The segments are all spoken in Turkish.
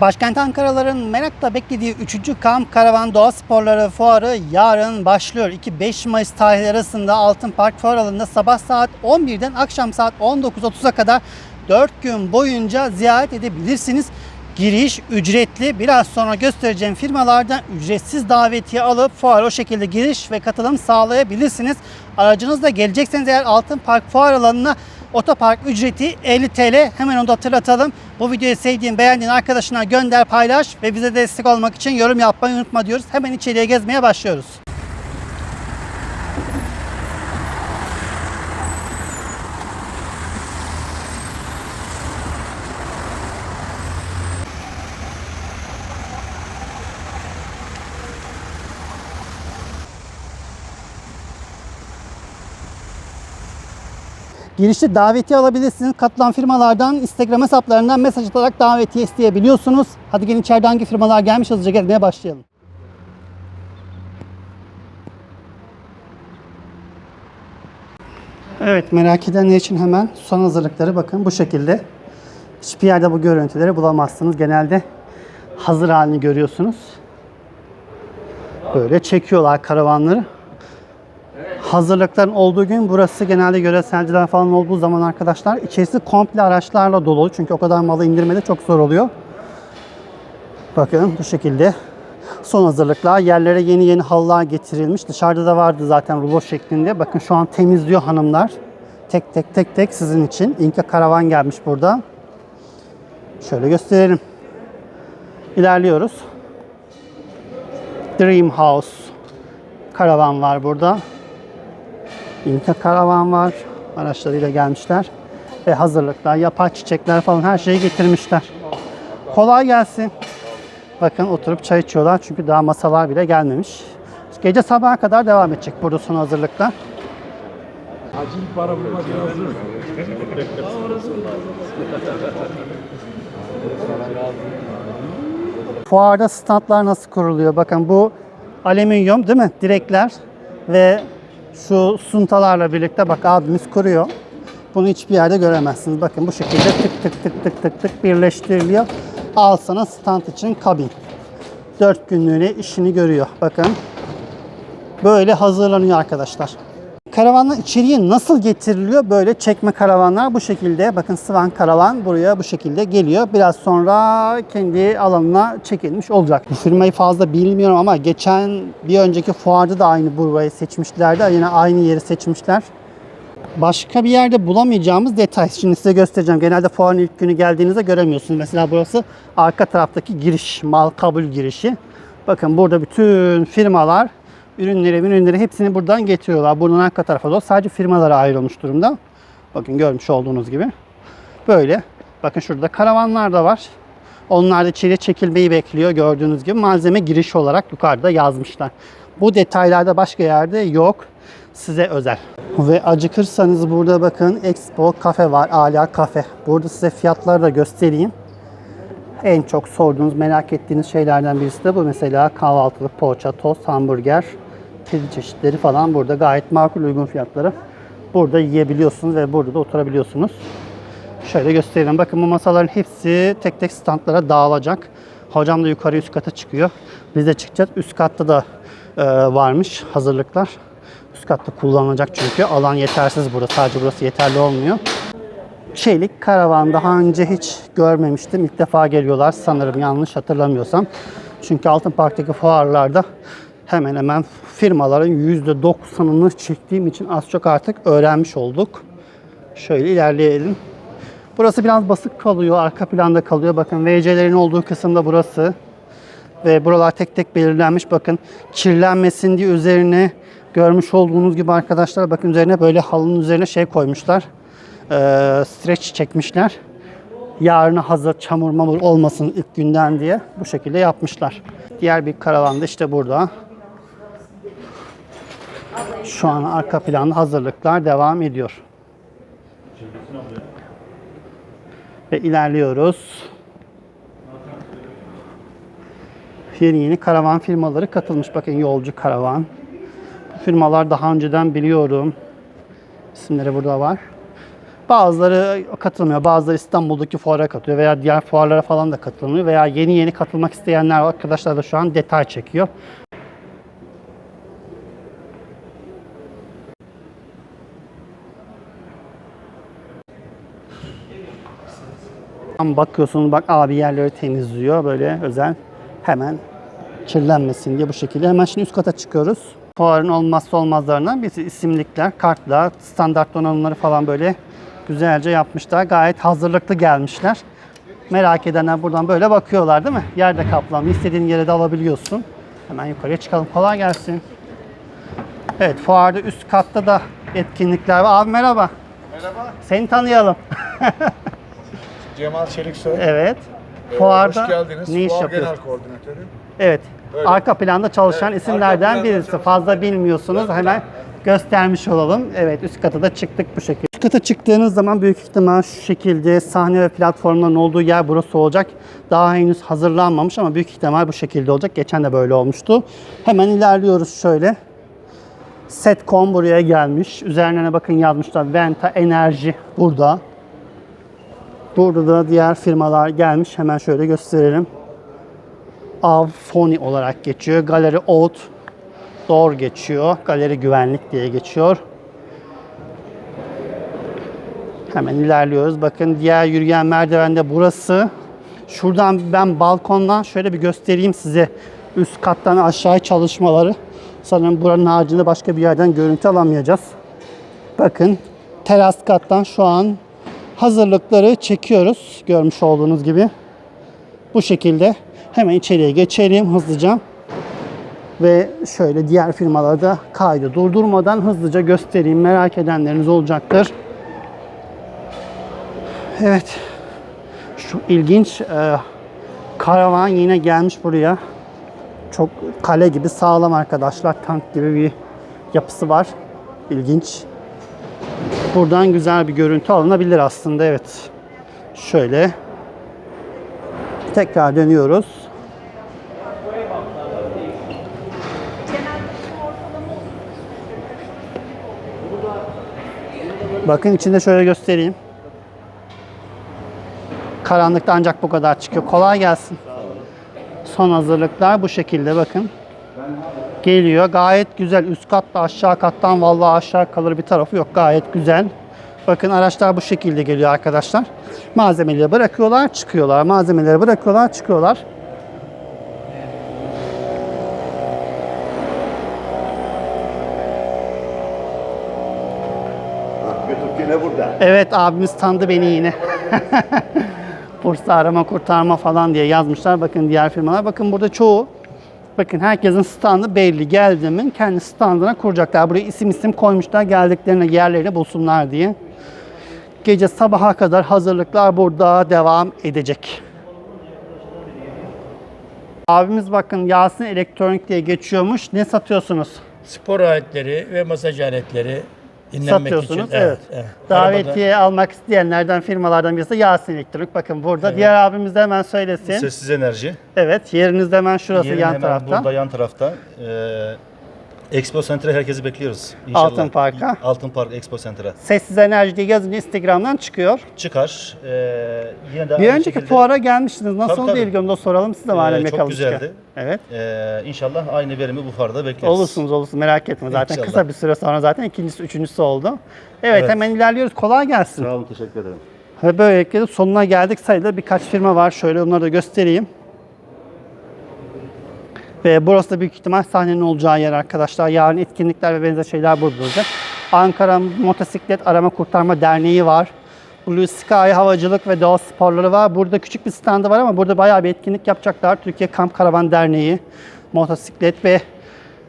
Başkent Ankaraların merakla beklediği 3. Kamp Karavan Doğa Sporları Fuarı yarın başlıyor. 2-5 Mayıs tarihleri arasında Altın Park Fuar alanında sabah saat 11'den akşam saat 19.30'a kadar 4 gün boyunca ziyaret edebilirsiniz. Giriş ücretli. Biraz sonra göstereceğim firmalardan ücretsiz davetiye alıp fuara o şekilde giriş ve katılım sağlayabilirsiniz. Aracınızla gelecekseniz eğer Altın Park Fuar alanına Otopark ücreti 50 TL. Hemen onu da hatırlatalım. Bu videoyu sevdiğin, beğendiğin arkadaşına gönder, paylaş ve bize destek olmak için yorum yapmayı unutma diyoruz. Hemen içeriye gezmeye başlıyoruz. Girişte davetiye alabilirsiniz. Katılan firmalardan Instagram hesaplarından mesaj atarak davetiye isteyebiliyorsunuz. Hadi gelin içeride hangi firmalar gelmiş hızlıca gezmeye başlayalım. Evet merak edenler için hemen son hazırlıkları bakın bu şekilde. Hiçbir yerde bu görüntüleri bulamazsınız. Genelde hazır halini görüyorsunuz. Böyle çekiyorlar karavanları. Hazırlıkların olduğu gün burası genelde yöreselciler falan olduğu zaman arkadaşlar içerisi komple araçlarla dolu. Çünkü o kadar malı indirmede çok zor oluyor. Bakın bu şekilde son hazırlıklar. Yerlere yeni yeni halılar getirilmiş. Dışarıda da vardı zaten rulo şeklinde. Bakın şu an temizliyor hanımlar. Tek tek tek tek sizin için. İnka karavan gelmiş burada. Şöyle gösterelim. İlerliyoruz. Dream House karavan var burada. İnka karavan var. Araçlarıyla gelmişler. Ve hazırlıklar, yapay çiçekler falan her şeyi getirmişler. Kolay gelsin. Bakın oturup çay içiyorlar çünkü daha masalar bile gelmemiş. Gece sabaha kadar devam edecek burada son hazırlıklar. Acil para bulmak. Fuarda standlar nasıl kuruluyor? Bakın bu alüminyum değil mi? Direkler ve şu suntalarla birlikte bak abimiz kuruyor. Bunu hiçbir yerde göremezsiniz. Bakın bu şekilde tık tık tık tık tık tık birleştiriliyor. Al sana stand için kabin. 4 günlüğüne işini görüyor. Bakın. Böyle hazırlanıyor arkadaşlar. Karavanlar içeriye nasıl getiriliyor? Böyle çekme karavanlar bu şekilde. Bakın Svan karavan buraya bu şekilde geliyor. Biraz sonra kendi alanına çekilmiş olacak. Bu firmayı fazla bilmiyorum ama geçen bir önceki fuarda da aynı burayı seçmişlerdi. Yine aynı yeri seçmişler. Başka bir yerde bulamayacağımız detay. Şimdi size göstereceğim. Genelde fuarın ilk günü geldiğinizde göremiyorsunuz. Mesela burası arka taraftaki giriş, mal kabul girişi. Bakın burada bütün firmalar ürünleri, ürünleri hepsini buradan getiriyorlar. Buradan arka tarafa doğru sadece firmalara ayrılmış durumda. Bakın görmüş olduğunuz gibi. Böyle. Bakın şurada karavanlar da var. Onlar da içeriye çekilmeyi bekliyor. Gördüğünüz gibi malzeme giriş olarak yukarıda yazmışlar. Bu detaylarda başka yerde yok. Size özel. Ve acıkırsanız burada bakın Expo kafe var. Ala kafe. Burada size fiyatları da göstereyim. En çok sorduğunuz, merak ettiğiniz şeylerden birisi de bu. Mesela kahvaltılık poğaça, tost, hamburger, pide çeşitleri falan burada gayet makul uygun fiyatları. Burada yiyebiliyorsunuz ve burada da oturabiliyorsunuz. Şöyle göstereyim. Bakın bu masaların hepsi tek tek standlara dağılacak. Hocam da yukarı üst kata çıkıyor. Biz de çıkacağız. Üst katta da e, varmış hazırlıklar. Üst katta kullanılacak çünkü alan yetersiz burada. Sadece burası yeterli olmuyor. Çelik karavan daha önce hiç görmemiştim. İlk defa geliyorlar sanırım yanlış hatırlamıyorsam. Çünkü Altın Park'taki fuarlarda hemen hemen firmaların %90'ını çektiğim için az çok artık öğrenmiş olduk. Şöyle ilerleyelim. Burası biraz basık kalıyor, arka planda kalıyor. Bakın VC'lerin olduğu kısımda burası. Ve buralar tek tek belirlenmiş. Bakın kirlenmesin diye üzerine görmüş olduğunuz gibi arkadaşlar bakın üzerine böyle halının üzerine şey koymuşlar. Ee, streç çekmişler. Yarına hazır çamur mamur olmasın ilk günden diye bu şekilde yapmışlar. Diğer bir karavan da işte burada. Şu an arka planda hazırlıklar devam ediyor. Ve ilerliyoruz. Yeni yeni karavan firmaları katılmış. Bakın yolcu karavan. Bu firmalar daha önceden biliyorum. İsimleri burada var. Bazıları katılmıyor. Bazıları İstanbul'daki fuara katılıyor veya diğer fuarlara falan da katılmıyor veya yeni yeni katılmak isteyenler arkadaşlar da şu an detay çekiyor. Bakıyorsunuz bak abi yerleri temizliyor böyle özel hemen kirlenmesin diye bu şekilde. Hemen şimdi üst kata çıkıyoruz. Fuarın olmazsa olmazlarından birisi isimlikler, kartlar, standart donanımları falan böyle güzelce yapmışlar. Gayet hazırlıklı gelmişler. Merak edenler buradan böyle bakıyorlar değil mi? Yerde kaplanmış. istediğin yere de alabiliyorsun. Hemen yukarıya çıkalım. Kolay gelsin. Evet fuarda üst katta da etkinlikler var. Abi merhaba. Merhaba, Seni tanıyalım. Cemal Çeliksoy. evet. Ee, Fuarda Hoş geldiniz. ne iş Fuar? Genel Koordinatörü. Evet. Öyle. Arka planda çalışan Evet, isimlerden planda birisi. çalışan- Fazla bilmiyorsunuz. Hemen göstermiş olalım. Evet üst kata da çıktık bu şekilde. Üst kata çıktığınız zaman büyük ihtimal şu şekilde sahne ve platformların olduğu yer burası olacak. Daha henüz hazırlanmamış ama büyük ihtimal bu şekilde olacak. Geçen de böyle olmuştu. Hemen ilerliyoruz şöyle. Setcom buraya gelmiş. Üzerine bakın yazmışlar. Venta Enerji burada. Burada da diğer firmalar gelmiş. Hemen şöyle gösterelim. Avfoni olarak geçiyor. Galeri Out Door geçiyor. Galeri Güvenlik diye geçiyor. Hemen ilerliyoruz. Bakın diğer yürüyen merdiven de burası. Şuradan ben balkondan şöyle bir göstereyim size. Üst kattan aşağı çalışmaları. Sanırım buranın haricinde başka bir yerden görüntü alamayacağız. Bakın teras kattan şu an hazırlıkları çekiyoruz. Görmüş olduğunuz gibi. Bu şekilde hemen içeriye geçelim hızlıca. Ve şöyle diğer firmalarda kaydı durdurmadan hızlıca göstereyim. Merak edenleriniz olacaktır. Evet. Şu ilginç e, karavan yine gelmiş buraya. Çok kale gibi sağlam arkadaşlar. Tank gibi bir yapısı var. İlginç. Buradan güzel bir görüntü alınabilir aslında evet. Şöyle tekrar dönüyoruz. Bakın içinde şöyle göstereyim. Karanlıkta ancak bu kadar çıkıyor. Kolay gelsin. Son hazırlıklar bu şekilde bakın. Geliyor. Gayet güzel. Üst katta aşağı kattan vallahi aşağı kalır bir tarafı yok. Gayet güzel. Bakın araçlar bu şekilde geliyor arkadaşlar. Malzemeleri bırakıyorlar, çıkıyorlar. Malzemeleri bırakıyorlar, çıkıyorlar. Yine burada. Evet abimiz tanıdı beni yine. Bursa arama kurtarma falan diye yazmışlar. Bakın diğer firmalar. Bakın burada çoğu Bakın herkesin standı belli. Geldiğimin kendi standına kuracaklar. Buraya isim isim koymuşlar. Geldiklerine yerlerini bulsunlar diye. Gece sabaha kadar hazırlıklar burada devam edecek. Abimiz bakın Yasin Elektronik diye geçiyormuş. Ne satıyorsunuz? Spor aletleri ve masaj aletleri dinlenmek satıyorsunuz. için. Evet. Davetiye almak isteyenlerden firmalardan birisi Yasin Elektronik. Bakın burada. Diğer abimiz de hemen söylesin. Sessiz enerji. Evet, yeriniz de hemen şurası Yerin yan hemen tarafta. Burada yan tarafta. Ee, Expo Center'e herkesi bekliyoruz. İnşallah. Altın Park'a. Altın Park Expo Center'a. Sessiz enerji diye yazınca Instagram'dan çıkıyor. Çıkar. Ee, yine de Bir aynı önceki şekilde, fuara gelmiştiniz. Nasıl Tabii, oldu tabii. ilgi onu da soralım size madem Ee, çok güzeldi. Evet. Ee, inşallah aynı verimi bu fuarda bekleriz. Olursunuz olursunuz merak etme zaten İnşallah. kısa bir süre sonra zaten ikincisi üçüncüsü oldu. Evet, Evet. hemen ilerliyoruz kolay gelsin. Sağ olun teşekkür ederim. Ve böylelikle de sonuna geldik sayıda birkaç firma var şöyle onları da göstereyim. Ve burası da büyük ihtimal sahnenin olacağı yer arkadaşlar. Yarın etkinlikler ve benzer şeyler burada olacak. Ankara Motosiklet Arama Kurtarma Derneği var. Blue Sky Havacılık ve Doğa Sporları var. Burada küçük bir standı var ama burada bayağı bir etkinlik yapacaklar. Türkiye Kamp Karavan Derneği, Motosiklet ve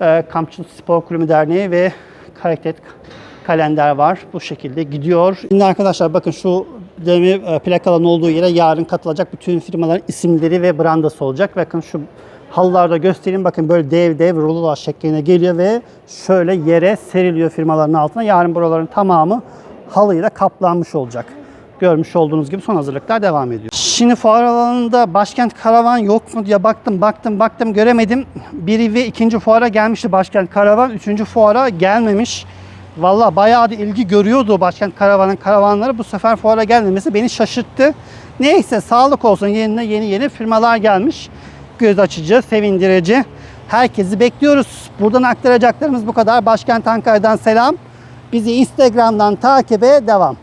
e, Kampçı Spor Kulübü Derneği ve Hareket kalender var. Bu şekilde gidiyor. Şimdi arkadaşlar bakın şu demir e, plakaların olduğu yere yarın katılacak bütün firmaların isimleri ve brandası olacak. Bakın şu halılarda göstereyim. Bakın böyle dev dev rulolar şekline geliyor ve şöyle yere seriliyor firmaların altına. Yarın buraların tamamı halıyla kaplanmış olacak. Görmüş olduğunuz gibi son hazırlıklar devam ediyor. Şimdi fuar alanında başkent karavan yok mu diye baktım baktım baktım göremedim. Biri ve ikinci fuara gelmişti başkent karavan. Üçüncü fuara gelmemiş. Valla bayağı da ilgi görüyordu Başkent Karavan'ın karavanları. Bu sefer fuara gelmemesi beni şaşırttı. Neyse sağlık olsun. Yeni yeni yeni firmalar gelmiş. Göz açıcı, sevindirici. Herkesi bekliyoruz. Buradan aktaracaklarımız bu kadar. Başkent Ankara'dan selam. Bizi Instagram'dan takibe devam.